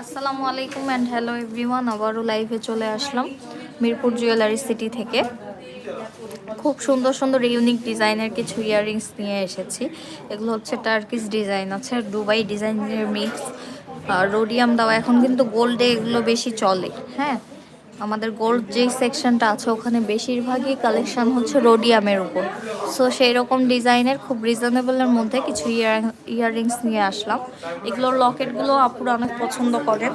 আসসালামু আলাইকুম and hello everyone আবারও লাইভে চলে আসলাম মিরপুর জুয়েলারি সিটি থেকে। খুব সুন্দর সুন্দর ইউনিক ডিজাইনের কিছু ইয়াররিংস নিয়ে এসেছি। এগুলো হচ্ছে টার্কিস ডিজাইন আছে দুবাই ডিজাইনের মিক্স রোডিয়াম দেওয়া, এখন কিন্তু গোল্ডে এগুলো বেশি চলে হ্যাঁ? আমাদের গোল্ড যেই সেকশনটা আছে, ওখানে বেশিরভাগই কালেকশন হচ্ছে রোডিয়ামের উপর। সো সেই রকম ডিজাইনের খুব রিজনেবলের মধ্যে কিছু ইয়ার ইয়াররিংস নিয়ে আসলাম। এগুলোর লকেটগুলো আপুরা অনেক পছন্দ করেন।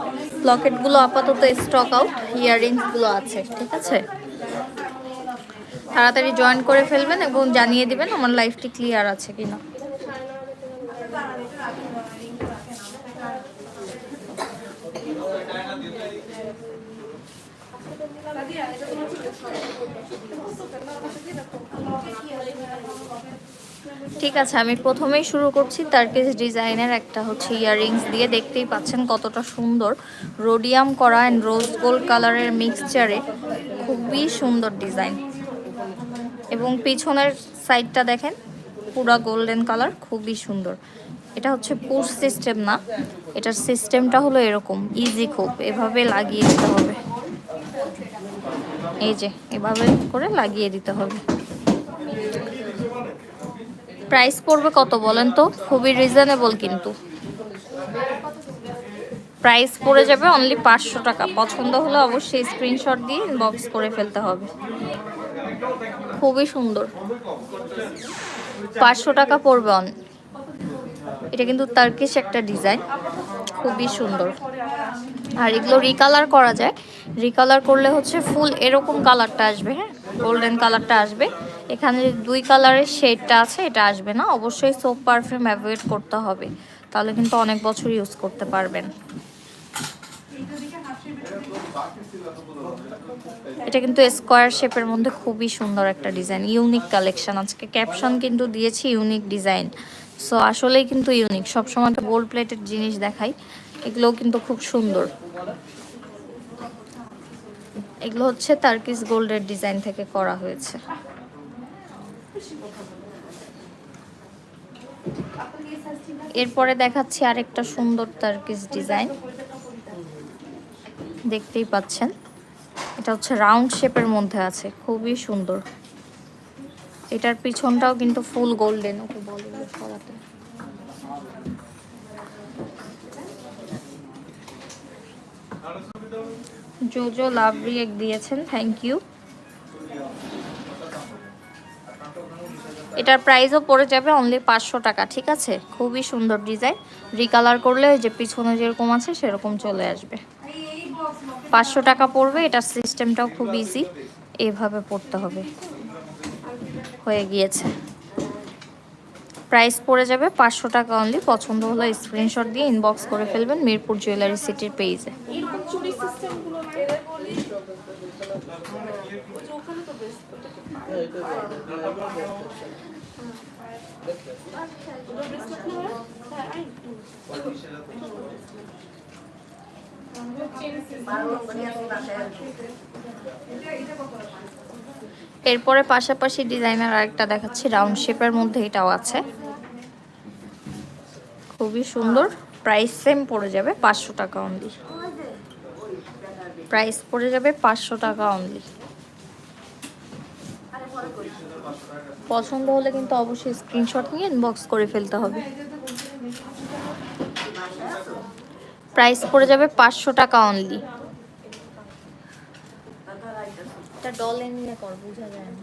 লকেটগুলো আপাতত স্টক আউট ইয়াররিংসগুলো আছে, ঠিক আছে? তাড়াতাড়ি জয়েন করে ফেলবেন এবং জানিয়ে দিবেন আমার লাইফটি ক্লিয়ার আছে কিনা। ঠিক আছে, আমি প্রথমেই শুরু করছি তার্কিস ডিজাইনের একটা হচ্ছে ইয়াররিংস দিয়ে। দেখতেই পাচ্ছেন কতটা সুন্দর। রোডিয়াম করা অ্যান্ড রোজ গোল্ড কালারের মিক্সচারে খুবই সুন্দর ডিজাইন এবং পিছনের সাইডটা দেখেন, পুরা গোল্ডেন কালার খুবই সুন্দর। এটা হচ্ছে পুশ সিস্টেম না, এটার সিস্টেমটা হলো এরকম ইজি খুব। এভাবে লাগিয়ে দিতে হবে। এই যে, এভাবে করে লাগিয়ে দিতে হবে। প্রাইস পড়বে কত বলেন তো? খুবই রিজনেবল কিন্তু। প্রাইস পড়ে যাবে অনলি পাঁচশো টাকা। পছন্দ হলে অবশ্যই স্ক্রিনশট দিয়ে ইনবক্স করে ফেলতে হবে। খুবই সুন্দর। পাঁচশো টাকা পড়বে অন এটা কিন্তু তার্কিশ একটা ডিজাইন খুবই সুন্দর। আর এগুলো রিকালার করা যায়। রিকালার করলে হচ্ছে ফুল এরকম কালারটা আসবে হ্যাঁ? গোল্ডেন কালারটা আসবে। এখানে দুই কালারের শেডটা আছে, এটা আসবে না। অবশ্যই সোপ পারফিউম অ্যাভয়েড করতে হবে। তাহলে কিন্তু অনেক বছর ইউজ করতে পারবেন। এটা কিন্তু স্কোয়ার শেপের মধ্যে খুবই সুন্দর একটা ডিজাইন ইউনিক কালেকশন আজকে ক্যাপশন কিন্তু দিয়েছি ইউনিক ডিজাইন সো আসলেই কিন্তু ইউনিক সবসময় একটা গোল্ড প্লেটেড জিনিস দেখাই। এগুলোও কিন্তু খুব সুন্দর। এগুলো হচ্ছে তার্কিস গোল্ডের ডিজাইন থেকে করা হয়েছে। এরপরে দেখাচ্ছি আরেকটা সুন্দর তার্কিস ডিজাইন দেখতেই পাচ্ছেন। এটা হচ্ছে রাউন্ড শেপের মধ্যে আছে, খুবই সুন্দর। এটার পিছনটাও কিন্তু ফুল গোল্ডেন ওকে বলে সরাতে জোজো লাভ রিয়েক্ট দিয়েছেন থ্যাংক ইউ এটার প্রাইসও পড়ে যাবে অনলি পাঁচশো টাকা, ঠিক আছে? খুবই সুন্দর ডিজাইন রিকালার করলে ওই যে পিছনে যেরকম আছে সেরকম চলে আসবে। পাঁচশো টাকা পড়বে, এটার সিস্টেমটাও খুব ইজি এভাবে পড়তে হবে। হয়ে গিয়েছে। প্রাইস পড়ে যাবে পাঁচশো টাকা অনলি পছন্দ হলে স্ক্রিনশট দিয়ে ইনবক্স করে ফেলবেন মিরপুর জুয়েলারি সিটির পেজে এরকম চুরি সিস্টেমগুলো না? ওখানে তো বেস্ট এরপরে পাশাপাশি ডিজাইনার আরেকটা দেখাচ্ছি, রাউন্ড শেপের মধ্যে এটাও আছে। খুবই সুন্দর, প্রাইস সেম পড়ে যাবে পাঁচশো টাকা অনলি প্রাইস পড়ে যাবে পাঁচশো টাকা অনলি পছন্দ হলে কিন্তু অবশ্যই স্ক্রিনশট নিয়ে ইনবক্স করে ফেলতে হবে। প্রাইস পড়ে যাবে পাঁচশো টাকা অনলি এটা ডলে নিয়ে কর বোঝা যায় না।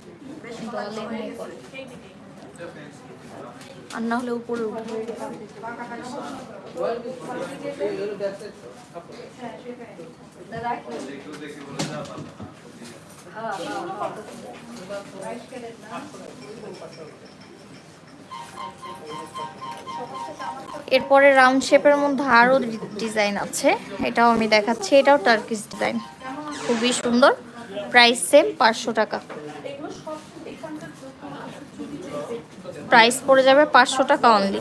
ডলে নিয়ে কর। আর না হলে উপরে উঠবে। এরপরে রাউন্ড শেপের মধ্যে আরও ডিজাইন আছে। এটাও আমি দেখাচ্ছি। এটাও টার্কিস ডিজাইন খুবই সুন্দর। প্রাইস সেম পাঁচশো টাকা। প্রাইস পড়ে যাবে পাঁচশো টাকা অনলি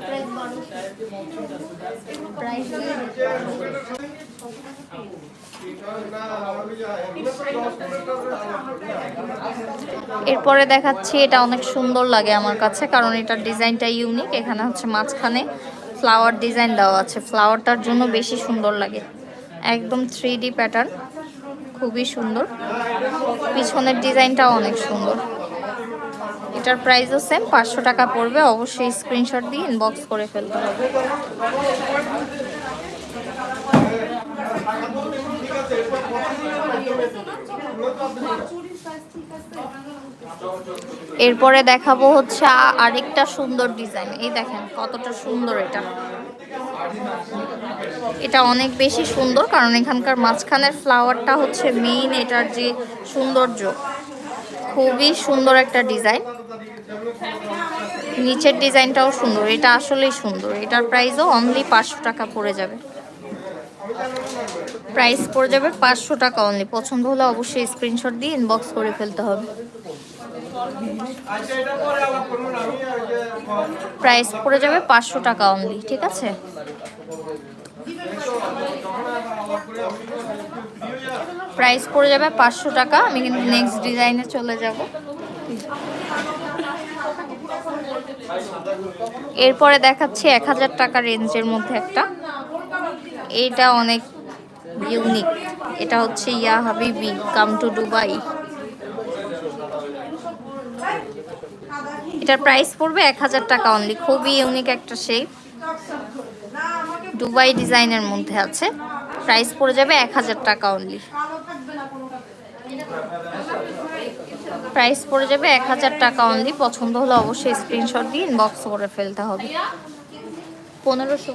প্রাইস প্রাইস এরপরে দেখাচ্ছি এটা অনেক সুন্দর লাগে আমার কাছে, কারণ এটার ডিজাইনটা ইউনিক এখানে হচ্ছে মাঝখানে ফ্লাওয়ার ডিজাইন দেওয়া আছে। ফ্লাওয়ারটার জন্য বেশি সুন্দর লাগে। একদম থ্রি ডি প্যাটার্ন খুবই সুন্দর। পিছনের ডিজাইনটাও অনেক সুন্দর। এটার প্রাইসও সেম পাঁচশো টাকা পড়বে। অবশ্যই স্ক্রিনশট দিয়ে ইনবক্স করে ফেলতে হবে। এরপরে দেখাবো হচ্ছে আরেকটা সুন্দর ডিজাইন। এই দেখেন কতটা সুন্দর এটা। এটা অনেক বেশি সুন্দর কারণ এখানকার মাঝখানের ফ্লাওয়ারটা হচ্ছে মেইন এটার যে সৌন্দর্য। খুবই সুন্দর একটা ডিজাইন। নিচের ডিজাইনটাও সুন্দর, এটা আসলেই সুন্দর। এটার প্রাইসও অনলি পাঁচশো টাকা পড়ে যাবে। প্রাইস পড়ে যাবে পাঁচশো টাকা অনলি পছন্দ হলে অবশ্যই স্ক্রিনশট দিয়ে ইনবক্স করে ফেলতে হবে। প্রাইস পড়ে যাবে পাঁচশো টাকা অনলি ঠিক আছে? প্রাইস পড়ে যাবে পাঁচশো টাকা, আমি কিন্তু নেক্সট ডিজাইনে চলে যাব। এরপরে দেখাচ্ছি এক হাজার টাকা রেঞ্জের মধ্যে একটা। এইটা অনেক ইউনিক। এটা হচ্ছে ইয়া হাবিবি কাম টু দুবাই এটার প্রাইস পড়বে এক হাজার টাকা অনলি খুবই ইউনিক একটা শেপ দুবাই ডিজাইনের মধ্যে আছে। প্রাইস পড়ে যাবে এক হাজার টাকা অনলি প্রাইস পড়ে যাবে এক হাজার টাকা অনলি পছন্দ হলে অবশ্যই স্ক্রিনশট দিয়ে ইনবক্স করে ফেলতে হবে। পনেরোশো।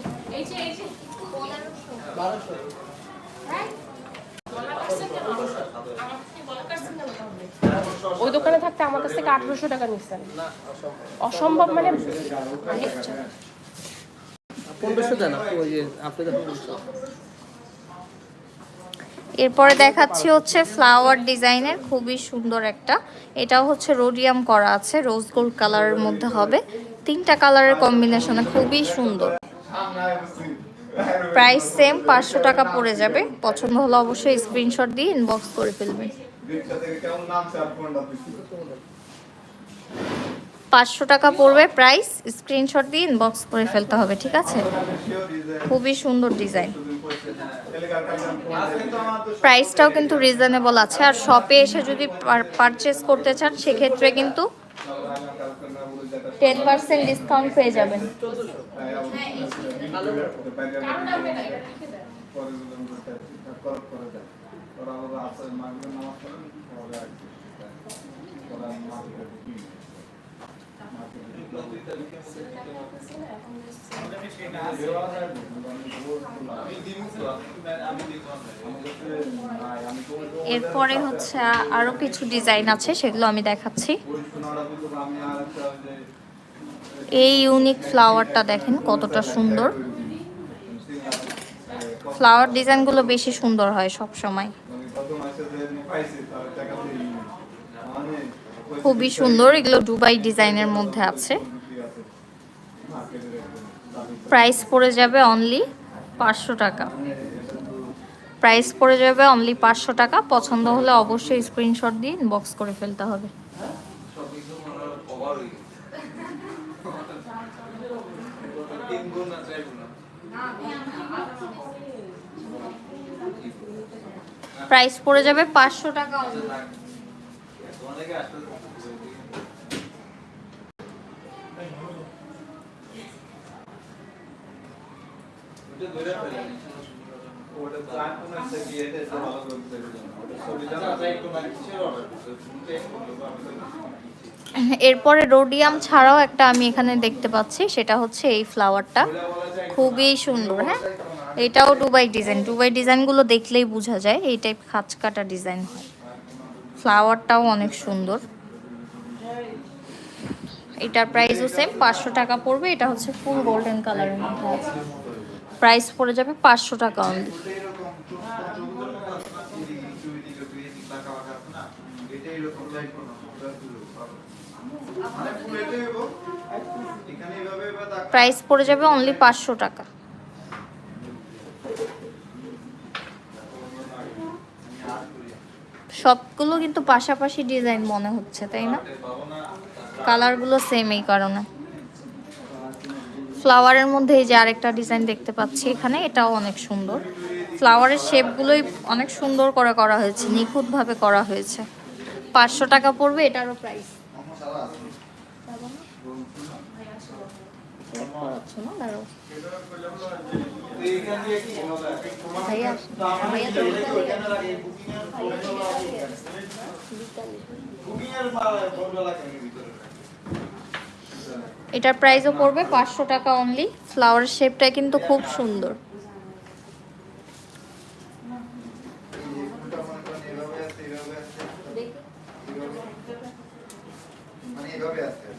ওই দোকানে থাকতে আমার কাছ থেকে আঠারোশো টাকা নিচ্ছেন। অসম্ভব মানে এরপরে দেখাচ্ছি হচ্ছে ফ্লাওয়ার ডিজাইনের খুবই সুন্দর একটা। এটাও হচ্ছে রোডিয়াম করা আছে রোজ গোল্ড কালারের মধ্যে হবে। তিনটা কালারের কম্বিনেশনে খুবই সুন্দর। প্রাইস সেম পাঁচশো টাকা পড়ে যাবে। পছন্দ হলে অবশ্যই স্ক্রিনশট দিয়ে ইনবক্স করে দিচ্ছি পাঁচশো টাকা পড়বে প্রাইস স্ক্রিনশট দিয়ে ইনবক্স করে ফেলতে হবে, ঠিক আছে? খুবই সুন্দর ডিজাইন প্রাইসটাও কিন্তু রিজনেবল আছে। আর শপে এসে যদি পারচেস করতে চান, সেক্ষেত্রে কিন্তু টেন পার্সেন্ট ডিসকাউন্ট পেয়ে যাবেন। এরপরে হচ্ছে আরও কিছু ডিজাইন আছে, সেগুলো আমি দেখাচ্ছি। এই ইউনিক ফ্লাওয়ারটা দেখেন কতটা সুন্দর। ফ্লাওয়ার ডিজাইনগুলো বেশি সুন্দর হয় সব সময় খুবই সুন্দর, এগুলো দুবাই ডিজাইনের মধ্যে আছে। প্রাইস পড়ে যাবে অনলি পাঁচশো টাকা। প্রাইস পড়ে যাবে অনলি পাঁচশো টাকা। পছন্দ হলে অবশ্যই স্ক্রিনশট দিয়ে ইনবক্স করে ফেলতে হবে। প্রাইস পড়ে যাবে পাঁচশো টাকা। এরপরে রোডিয়াম ছাড়াও একটা আমি এখানে দেখতে পাচ্ছি সেটা হচ্ছে এই ফ্লাওয়ারটা খুবই সুন্দর হ্যাঁ? এটাও দুবাই ডিজাইন দুবাই ডিজাইনগুলো দেখলেই বোঝা যায় এই টাইপ খাঁচ কাটা ডিজাইন হয়। ফ্লাওয়ারটাও অনেক সুন্দর। এটার প্রাইসও সেম পাঁচশো টাকা পড়বে। এটা হচ্ছে ফুল গোল্ডেন কালারের মধ্যে আছে। প্রাইস পড়ে যাবে পাঁচশো টাকা অনলি প্রাইস পড়ে যাবে অনলি পাঁচশো টাকা। সবগুলো কিন্তু পাশাপাশি ডিজাইন মনে হচ্ছে, তাই না? কালারগুলো সেম এই কারণে। ফ্লাওয়ারের মধ্যে এই যে আরেকটা ডিজাইন দেখতে পাচ্ছি এখানে, এটাও অনেক সুন্দর। ফ্লাওয়ারের শেপগুলোই অনেক সুন্দর করে করা হয়েছে, নিখুঁতভাবে করা হয়েছে। পাঁচশো টাকা পড়বে, এটারও প্রাইস ভাইয়া এটার প্রাইসও পড়বে পাঁচশো টাকা অনলি ফ্লাওয়ার শেপটা কিন্তু খুব সুন্দর এভাবে আছে এভাবে আছে মানে এভাবে আছে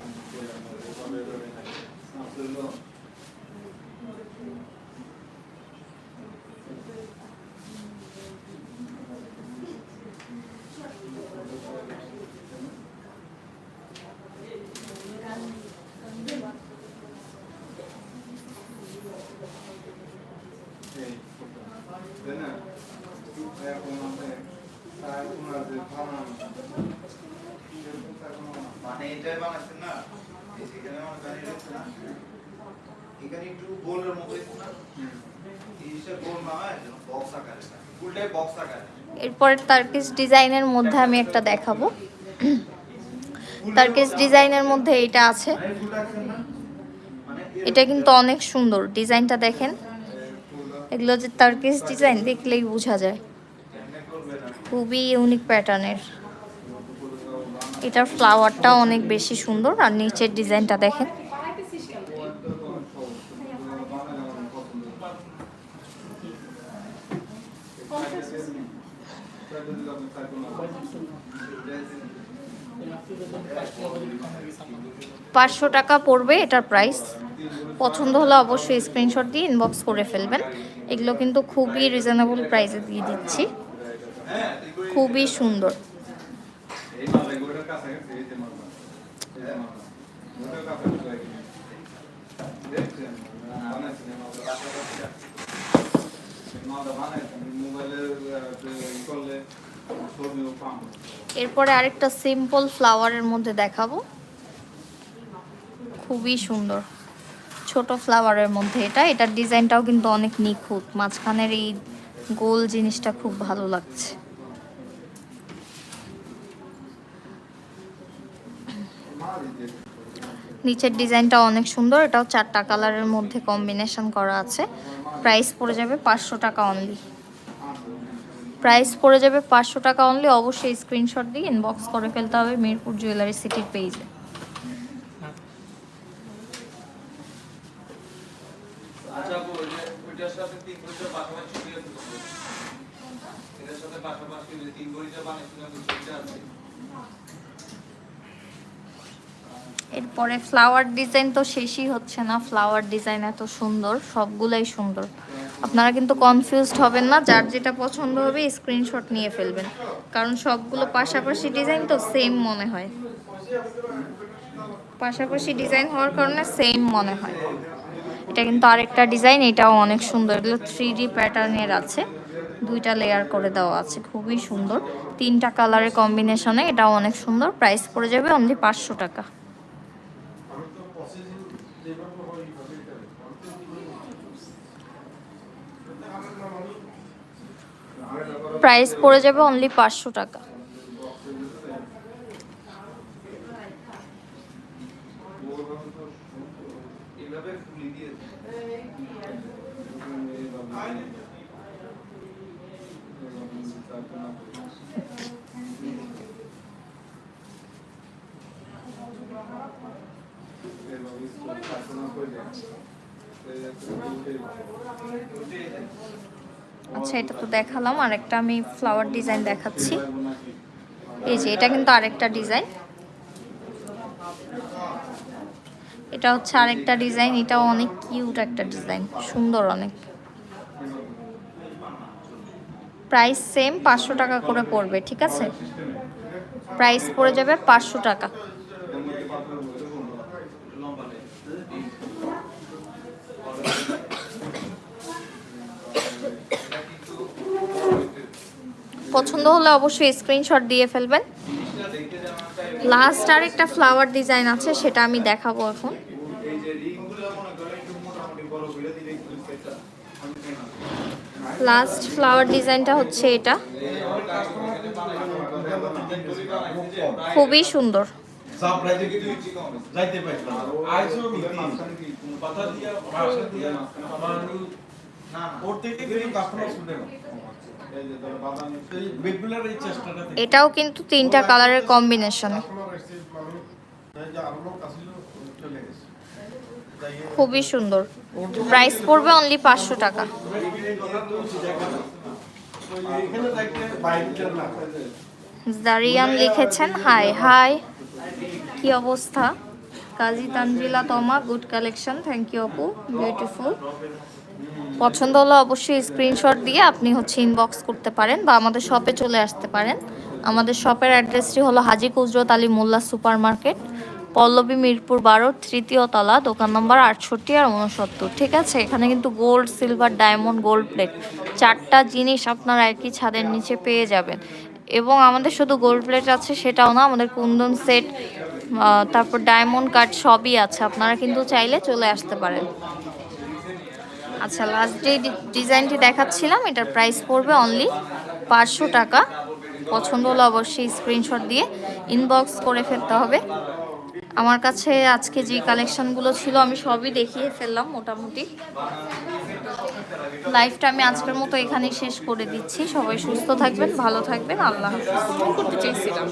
এই তাই না এখন আছে এখন আছে বানানো মানে এটাই বানাচ্ছেন না এই সেখানে আমার গাড়ি রয়েছে না এখানে একটু গোলের মতো একটু না এই জিনিসটা গোল না হয় বক্স আকারে ফুলটাই বক্স আকারে এরপরে তার্কিস ডিজাইনের মধ্যে আমি একটা দেখাবো। তার্কিস ডিজাইনের মধ্যে এটা আছে। এটা কিন্তু অনেক সুন্দর ডিজাইনটা দেখেন। এগুলো যে তার্কিস ডিজাইন দেখলেই বোঝা যায়। খুবই ইউনিক প্যাটার্নের এটার ফ্লাওয়ারটা অনেক বেশি সুন্দর আর নিচের ডিজাইনটা দেখেন। পাঁচশো টাকা পড়বে এটার প্রাইস পছন্দ হলে অবশ্যই স্ক্রিনশট দিয়ে ইনবক্স করে ফেলবেন। এগুলো কিন্তু খুবই রিজনেবল প্রাইসে দিয়ে দিচ্ছি। খুবই সুন্দর। এরপরে আরেকটা সিম্পল ফ্লাওয়ারের মধ্যে দেখাবো। খুবই সুন্দর। ছোট ফ্লাওয়ারের মধ্যে এটা। এটার ডিজাইনটাও কিন্তু অনেক নিখুঁত। মাঝখানের এই গোল জিনিসটা খুব ভালো লাগছে। নিচের ডিজাইনটা অনেক সুন্দর। এটাও চারটা কালারের মধ্যে কম্বিনেশন করা আছে। প্রাইস পড়ে যাবে পাঁচশো টাকা অনলি প্রাইস পড়ে যাবে পাঁচশো টাকা অনলি অবশ্যই স্ক্রিনশট দিয়ে ইনবক্স করে ফেলতে হবে মিরপুর জুয়েলারি সিটির পেজে এরপরে ফ্লাওয়ার ডিজাইন তো শেষই হচ্ছে না। ফ্লাওয়ার ডিজাইন এত সুন্দর সবগুলাই সুন্দর। আপনারা কিন্তু কনফিউজড হবেন না, যার যেটা পছন্দ হবে স্ক্রিনশট নিয়ে ফেলবেন। কারণ সবগুলো পাশাপাশি ডিজাইন তো সেম মনে হয়। পাশাপাশি ডিজাইন হওয়ার কারণে সেম মনে হয়। এটা কিন্তু আরেকটা ডিজাইন এটাও অনেক সুন্দর। এগুলো থ্রি ডি প্যাটার্নের আছে। দুইটা লেয়ার করে দেওয়া আছে, খুবই সুন্দর। তিনটা কালারের কম্বিনেশনে এটাও অনেক সুন্দর। প্রাইস পড়ে যাবে অনলি পাঁচশো টাকা। প্রাইস পড়ে যাবে অনলি পাঁচশো টাকা। আচ্ছা এটা তো দেখালাম। আর একটা আমি ফ্লাওয়ার ডিজাইন দেখাচ্ছি। এই যে, এটা কিন্তু আরেকটা ডিজাইন এটা হচ্ছে আরেকটা ডিজাইন এটাও অনেক কিউট একটা ডিজাইন সুন্দর অনেক। প্রাইস সেম পাঁচশো টাকা করে পড়বে, ঠিক আছে? প্রাইস পড়ে যাবে পাঁচশো টাকা। পছন্দ হলে অবশ্যই স্ক্রিনশট দিয়ে ফেলবেন। লাস্ট আর একটা ফ্লাওয়ার ডিজাইন আছে, সেটা আমি দেখাবো এখন। লাস্ট ফ্লাওয়ার ডিজাইনটা হচ্ছে এটা। খুবই সুন্দর। না। এটাও কিন্তু তিনটা কালারের কম্বিনেশনে খুবই সুন্দর। প্রাইস পড়বে অনলি পাঁচশো টাকা। জারিয়ান লিখেছেন, হাই হাই। কি অবস্থা? Kazi Tanzila Toma good collection thank you আপু। বিউটিফুল পছন্দ হলে অবশ্যই স্ক্রিনশট দিয়ে আপনি হচ্ছে ইনবক্স করতে পারেন বা আমাদের শপে চলে আসতে পারেন। আমাদের শপের অ্যাড্রেসটি হলো হাজি কুজরত আলী মোল্লা সুপার মার্কেট পল্লবী মিরপুর বারো, তৃতীয় তলা, দোকান নম্বর আটষট্টি আর উনসত্তর ঠিক আছে? এখানে কিন্তু gold silver diamond gold plate চারটা জিনিস আপনারা একই ছাদের নিচে পেয়ে যাবেন। এবং আমাদের শুধু গোল্ড প্লেট আছে, সেটাও না, আমাদের কুন্দন সেট তারপর ডায়মন্ড কার্ড সবই আছে। আপনারা কিন্তু চাইলে চলে আসতে পারেন। আচ্ছা লাস্ট যে ডিজাইনটি দেখাচ্ছিলাম, এটার প্রাইস পড়বে অনলি পাঁচশো টাকা। পছন্দ হলে অবশ্যই স্ক্রিনশট দিয়ে ইনবক্স করে ফেলতে হবে। আমার কাছে আজকে যে কালেকশনগুলো ছিল, আমি সবই দেখিয়ে ফেললাম মোটামুটি। লাইফটা আমি আজকের মতো এখানেই শেষ করে দিচ্ছি। সবাই সুস্থ থাকবেন, ভালো থাকবেন। আল্লাহ করতে চাইছিলাম।